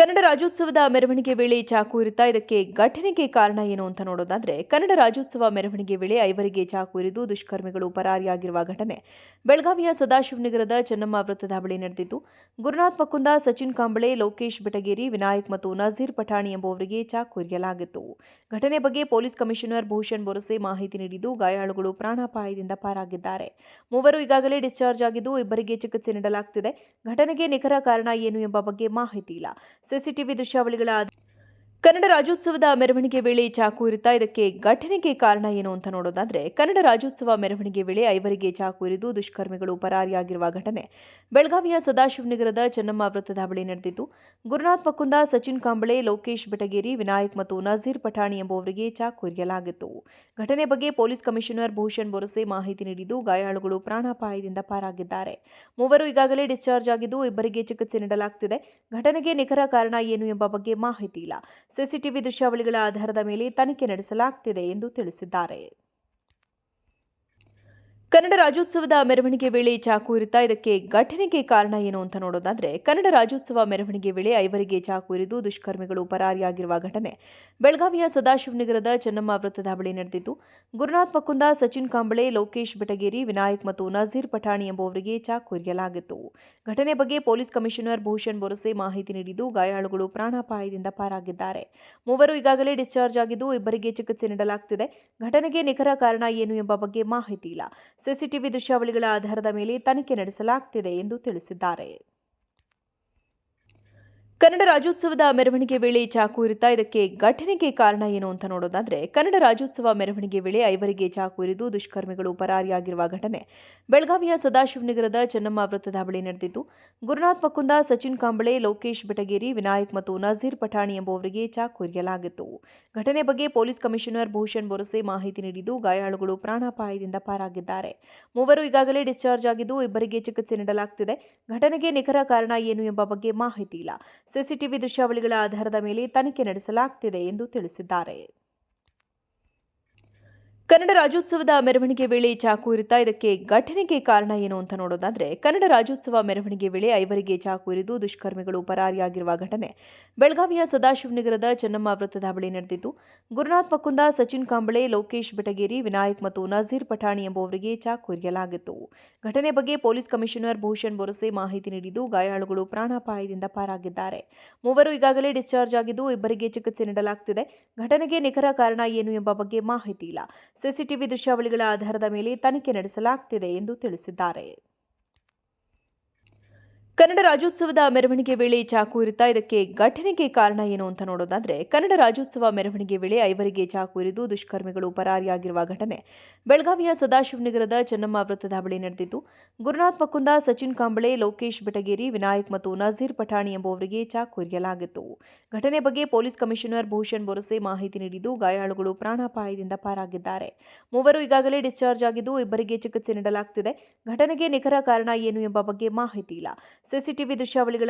ಕನ್ನಡ ರಾಜ್ಯೋತ್ಸವದ ಮೆರವಣಿಗೆ ವೇಳೆ ಚಾಕು ಇರುತ್ತಾ ಇದಕ್ಕೆ ಘಟನೆಗೆ ಕಾರಣ ಏನು ಅಂತ ನೋಡೋದಾದ್ರೆ, ಕನ್ನಡ ರಾಜ್ಯೋತ್ಸವ ಮೆರವಣಿಗೆ ವೇಳೆ ಐವರಿಗೆ ಚಾಕು ಇರಿದು ದುಷ್ಕರ್ಮಿಗಳು ಪರಾರಿಯಾಗಿರುವ ಘಟನೆ ಬೆಳಗಾವಿಯ ಸದಾಶಿವನಗರದ ಚೆನ್ನಮ್ಮ ವೃತ್ತದ ಬಳಿ ನಡೆದಿದ್ದು, ಗುರುನಾಥ್ ಮಕುಂದ ಸಚಿನ್ ಕಾಂಬಳೆ, ಲೋಕೇಶ್ ಬೆಟಗೇರಿ, ವಿನಾಯಕ್ ಮತ್ತು ನಜೀರ್ ಪಠಾಣಿ ಎಂಬುವರಿಗೆ ಚಾಕು ಇರಿಯಲಾಗಿತ್ತು. ಘಟನೆ ಬಗ್ಗೆ ಪೊಲೀಸ್ ಕಮಿಷನರ್ ಭೂಷಣ್ ಬೊರಸೆ ಮಾಹಿತಿ ನೀಡಿದ್ದು, ಗಾಯಾಳುಗಳು ಪ್ರಾಣಾಪಾಯದಿಂದ ಪಾರಾಗಿದ್ದಾರೆ. ಮೂವರು ಈಗಾಗಲೇ ಡಿಸ್ಚಾರ್ಜ್ ಆಗಿದ್ದು, ಇಬ್ಬರಿಗೆ ಚಿಕಿತ್ಸೆ ನೀಡಲಾಗುತ್ತಿದೆ ಘಟನೆಗೆ ನಿಖರ ಕಾರಣ ಏನು ಎಂಬ ಬಗ್ಗೆ ಮಾಹಿತಿ ಇಲ್ಲ. ಸಿಸಿಟಿವಿ ದೃಶ್ಯಾವಳಿಗಳ ಕನ್ನಡ ರಾಜ್ಯೋತ್ಸವದ ಮೆರವಣಿಗೆ ವೇಳೆ ಚಾಕು ಇರುತ್ತಾ ಇದಕ್ಕೆ ಘಟನೆಗೆ ಕಾರಣ ಏನು ಅಂತ ನೋಡೋದಾದ್ರೆ, ಕನ್ನಡ ರಾಜ್ಯೋತ್ಸವ ಮೆರವಣಿಗೆ ವೇಳೆ ಐವರಿಗೆ ಚಾಕು ಇರಿದು ದುಷ್ಕರ್ಮಿಗಳು ಪರಾರಿಯಾಗಿರುವ ಘಟನೆ ಬೆಳಗಾವಿಯ ಸದಾಶಿವನಗರದ ಚೆನ್ನಮ್ಮ ವೃತ್ತದ ಬಳಿ ನಡೆದಿದ್ದು, ಗುರುನಾಥ್ ಮಕುಂದ ಸಚಿನ್ ಕಾಂಬಳೆ, ಲೋಕೇಶ್ ಬೆಟಗೇರಿ, ವಿನಾಯಕ್ ಮತ್ತು ನಜೀರ್ ಪಠಾಣಿ ಎಂಬುವರಿಗೆ ಚಾಕು ಇರಿಯಲಾಗಿತ್ತು. ಘಟನೆ ಬಗ್ಗೆ ಪೊಲೀಸ್ ಕಮಿಷನರ್ ಭೂಷಣ್ ಬೊರಸೆ ಮಾಹಿತಿ ನೀಡಿದ್ದು, ಗಾಯಾಳುಗಳು ಪ್ರಾಣಾಪಾಯದಿಂದ ಪಾರಾಗಿದ್ದಾರೆ. ಮೂವರು ಈಗಾಗಲೇ ಡಿಸ್ಚಾರ್ಜ್ ಆಗಿದ್ದು, ಇಬ್ಬರಿಗೆ ಚಿಕಿತ್ಸೆ ನೀಡಲಾಗುತ್ತಿದೆ ಘಟನೆಗೆ ನಿಖರ ಕಾರಣ ಏನು ಎಂಬ ಬಗ್ಗೆ ಮಾಹಿತಿ ಇಲ್ಲ. ಸಿಸಿಟಿವಿ ದೃಶ್ಯಾವಳಿಗಳ ಆಧಾರದ ಮೇಲೆ ತನಿಖೆ ನಡೆಸಲಾಗುತ್ತಿದೆ ಎಂದು ತಿಳಿಸಿದ್ದಾರೆ. ಕನ್ನಡ ರಾಜ್ಯೋತ್ಸವದ ಮೆರವಣಿಗೆ ವೇಳೆ ಚಾಕು ಇರುತ್ತಾ ಇದಕ್ಕೆ ಘಟನೆಗೆ ಕಾರಣ ಏನು ಅಂತ ನೋಡೋದಾದ್ರೆ ಕನ್ನಡ ರಾಜ್ಯೋತ್ಸವ ಮೆರವಣಿಗೆ ವೇಳೆ ಐವರಿಗೆ ಚಾಕು ಇರಿದು ದುಷ್ಕರ್ಮಿಗಳು ಪರಾರಿಯಾಗಿರುವ ಘಟನೆ ಬೆಳಗಾವಿಯ ಸದಾಶಿವನಗರದ ಚೆನ್ನಮ್ಮ ವೃತ್ತದ ಬಳಿ ನಡೆದಿದ್ದು, ಗುರುನಾಥ್ ಮಕುಂದ, ಸಚಿನ್ ಕಾಂಬಳೆ, ಲೋಕೇಶ್ ಬೆಟಗೇರಿ, ವಿನಾಯಕ್ ಮತ್ತು ನಜೀರ್ ಪಠಾಣಿ ಎಂಬುವರಿಗೆ ಚಾಕು ಇರಿಯಲಾಗಿತ್ತು. ಘಟನೆ ಬಗ್ಗೆ ಪೊಲೀಸ್ ಕಮಿಷನರ್ ಭೂಷಣ್ ಬೊರಸೆ ಮಾಹಿತಿ ನೀಡಿದ್ದು, ಗಾಯಾಳುಗಳು ಪ್ರಾಣಾಪಾಯದಿಂದ ಪಾರಾಗಿದ್ದಾರೆ. ಮೂವರು ಈಗಾಗಲೇ ಡಿಸ್ಚಾರ್ಜ್ ಆಗಿದ್ದು, ಇಬ್ಬರಿಗೆ ಚಿಕಿತ್ಸೆ ನೀಡಲಾಗುತ್ತಿದೆ ಘಟನೆಗೆ ನಿಖರ ಕಾರಣ ಏನು ಎಂಬ ಬಗ್ಗೆ ಮಾಹಿತಿ ಇಲ್ಲ. ಸಿಸಿಟಿವಿ ದೃಶ್ಯಾವಳಿಗಳ ಆಧಾರದ ಮೇಲೆ ತನಿಖೆ ನಡೆಸಲಾಗುತ್ತಿದೆ ಎಂದು ತಿಳಿಸಿದ್ದಾರೆ. ಕನ್ನಡ ರಾಜ್ಯೋತ್ಸವದ ಮೆರವಣಿಗೆ ವೇಳೆ ಚಾಕು ಇರುತ್ತಾ ಇದಕ್ಕೆ ಘಟನೆಗೆ ಕಾರಣ ಏನು ಅಂತ ನೋಡೋದಾದ್ರೆ ಕನ್ನಡ ರಾಜ್ಯೋತ್ಸವ ಮೆರವಣಿಗೆ ವೇಳೆ ಐವರಿಗೆ ಚಾಕು ಇರಿದು ದುಷ್ಕರ್ಮಿಗಳು ಪರಾರಿಯಾಗಿರುವ ಘಟನೆ. ಬೆಳಗಾವಿಯ ಸದಾಶಿವನಗರದ ಚೆನ್ನಮ್ಮ ವೃತ್ತದ ಬಳಿ ನಡೆದಿದ್ದು, ಗುರುನಾಥ್ ಮಕುಂದ ಸಚಿನ್ ಕಾಂಬಳೆ, ಲೋಕೇಶ್ ಬೆಟಗೇರಿ, ವಿನಾಯಕ್ ಮತ್ತು ನಜೀರ್ ಪಠಾಣಿ ಎಂಬುವರಿಗೆ ಚಾಕು ಇರಿಯಲಾಗಿತ್ತು. ಘಟನೆ ಬಗ್ಗೆ ಪೊಲೀಸ್ ಕಮಿಷನರ್ ಭೂಷಣ್ ಬೊರಸೆ ಮಾಹಿತಿ ನೀಡಿದ್ದು, ಗಾಯಾಳುಗಳು ಪ್ರಾಣಾಪಾಯದಿಂದ ಪಾರಾಗಿದ್ದಾರೆ. ಮೂವರು ಈಗಾಗಲೇ ಡಿಸ್ಚಾರ್ಜ್ ಆಗಿದ್ದು, ಇಬ್ಬರಿಗೆ ಚಿಕಿತ್ಸೆ ನೀಡಲಾಗುತ್ತಿದೆ ಘಟನೆಗೆ ನಿಖರ ಕಾರಣ ಏನು ಎಂಬ ಬಗ್ಗೆ ಮಾಹಿತಿ ಇಲ್ಲ. ಸಿಸಿಟಿವಿ ದೃಶ್ಯಾವಳಿಗಳ ಆಧಾರದ ಮೇಲೆ ತನಿಖೆ ನಡೆಸಲಾಗುತ್ತಿದೆ ಎಂದು ತಿಳಿಸಿದ್ದಾರೆ. ಕನ್ನಡ ರಾಜ್ಯೋತ್ಸವದ ಮೆರವಣಿಗೆ ವೇಳೆ ಚಾಕು ಇರುತ್ತಾ? ಇದಕ್ಕೆ ಘಟನೆಗೆ ಕಾರಣ ಏನು ಅಂತ ನೋಡೋದಾದ್ರೆ, ಕನ್ನಡ ರಾಜ್ಯೋತ್ಸವ ಮೆರವಣಿಗೆ ವೇಳೆ ಐವರಿಗೆ ಚಾಕು ಇರಿದು ದುಷ್ಕರ್ಮಿಗಳು ಪರಾರಿಯಾಗಿರುವ ಘಟನೆ. ಬೆಳಗಾವಿಯ ಸದಾಶಿವನಗರದ ಚೆನ್ನಮ್ಮ ವೃತ್ತದ ಬಳಿ ನಡೆದಿದ್ದು, ಗುರುನಾಥ್ ಮಕುಂದ ಸಚಿನ್ ಕಾಂಬಳೆ, ಲೋಕೇಶ್ ಬೆಟಗೇರಿ, ವಿನಾಯಕ್ ಮತ್ತು ನಜೀರ್ ಪಠಾಣಿ ಎಂಬುವರಿಗೆ ಚಾಕು ಇರಿಯಲಾಗಿತ್ತು. ಘಟನೆ ಬಗ್ಗೆ ಪೊಲೀಸ್ ಕಮಿಷನರ್ ಭೂಷಣ್ ಬೊರಸೆ ಮಾಹಿತಿ ನೀಡಿದ್ದು, ಗಾಯಾಳುಗಳು ಪ್ರಾಣಾಪಾಯದಿಂದ ಪಾರಾಗಿದ್ದಾರೆ. ಮೂವರು ಈಗಾಗಲೇ ಡಿಸ್ಚಾರ್ಜ್ ಆಗಿದ್ದು, ಇಬ್ಬರಿಗೆ ಚಿಕಿತ್ಸೆ ನೀಡಲಾಗುತ್ತಿದೆ ಘಟನೆಗೆ ನಿಖರ ಕಾರಣ ಏನು ಎಂಬ ಬಗ್ಗೆ ಮಾಹಿತಿ ಇಲ್ಲ. ಸಿಸಿಟಿವಿ ದೃಶ್ಯಾವಳಿಗಳ ಆಧಾರದ ಮೇಲೆ ತನಿಖೆ ನಡೆಸಲಾಗುತ್ತಿದೆ ಎಂದು ತಿಳಿಸಿದ್ದಾರೆ. ಕನ್ನಡ ರಾಜ್ಯೋತ್ಸವದ ಮೆರವಣಿಗೆ ವೇಳೆ ಚಾಕು ಇರುತ್ತಾ ಇದಕ್ಕೆ ಘಟನೆಗೆ ಕಾರಣ ಏನು ಅಂತ ನೋಡೋದಾದ್ರೆ, ಕನ್ನಡ ರಾಜ್ಯೋತ್ಸವ ಮೆರವಣಿಗೆ ವೇಳೆ ಐವರಿಗೆ ಚಾಕು ಇರಿದು ದುಷ್ಕರ್ಮಿಗಳು ಪರಾರಿಯಾಗಿರುವ ಘಟನೆ ಬೆಳಗಾವಿಯ ಸದಾಶಿವನಗರದ ಚೆನ್ನಮ್ಮ ವೃತ್ತದ ಬಳಿ ನಡೆದಿದ್ದು, ಗುರುನಾಥ್ ಮಕುಂದ ಸಚಿನ್ ಕಾಂಬಳೆ, ಲೋಕೇಶ್ ಬೆಟಗೇರಿ, ವಿನಾಯಕ್ ಮತ್ತು ನಜೀರ್ ಪಠಾಣಿ ಎಂಬುವರಿಗೆ ಚಾಕು ಇರಿಯಲಾಗಿತ್ತು. ಘಟನೆ ಬಗ್ಗೆ ಪೊಲೀಸ್ ಕಮಿಷನರ್ ಭೂಷಣ್ ಬೊರಸೆ ಮಾಹಿತಿ ನೀಡಿದ್ದು, ಗಾಯಾಳುಗಳು ಪ್ರಾಣಾಪಾಯದಿಂದ ಪಾರಾಗಿದ್ದಾರೆ. ಮೂವರು ಈಗಾಗಲೇ ಡಿಸ್ಚಾರ್ಜ್ ಆಗಿದ್ದು, ಇಬ್ಬರಿಗೆ ಚಿಕಿತ್ಸೆ ನೀಡಲಾಗುತ್ತಿದೆ ಘಟನೆಗೆ ನಿಖರ ಕಾರಣ ಏನು ಎಂಬ ಬಗ್ಗೆ ಮಾಹಿತಿ ಇಲ್ಲ. ಸಿಸಿಟಿವಿ ದೃಶ್ಯಾವಳಿಗಳ